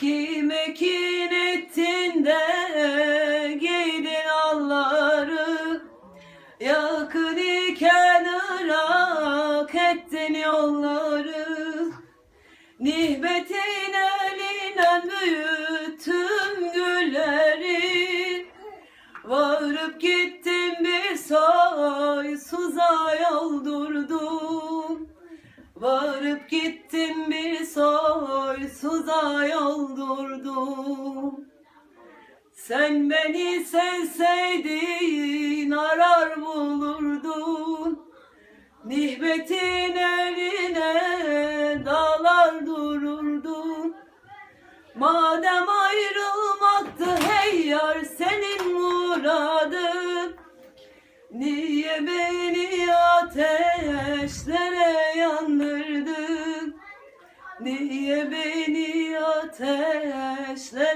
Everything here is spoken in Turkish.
Kime kin ettin de giydin alları? Yakın iken ırak ettin yolları. Nihbetin elinden büyüttüm gülleri. Varıp gittim bir soysuza yoldurdum Varıp gittim bir soysuza yoldurdum Sen beni sevseydin arar bulurdun. Nihbetin eline dağlar dururdun. Madem ayrılmaktı hey yar senin muradın. Niye beni ateşlere yandırdın? Niye beni yandırdın